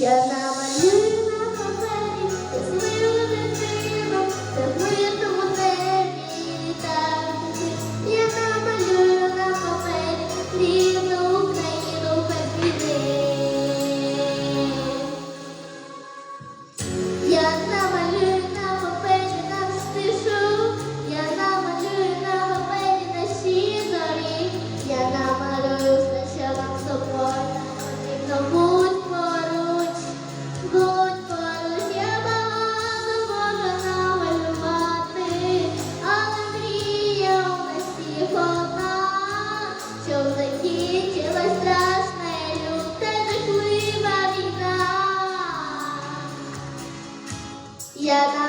Я намалюю на папері, щасливу дитину, та в митому небі так. Я намалюю на папері. cristiana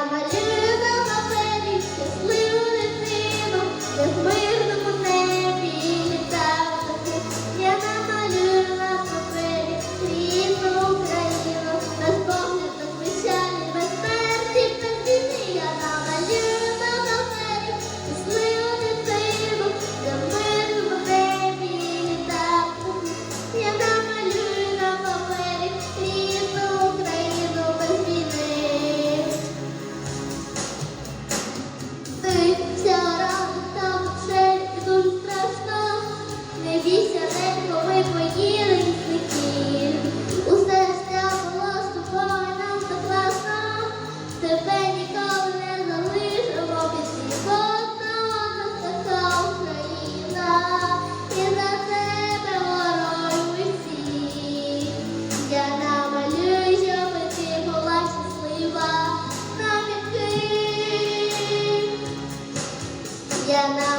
Granada.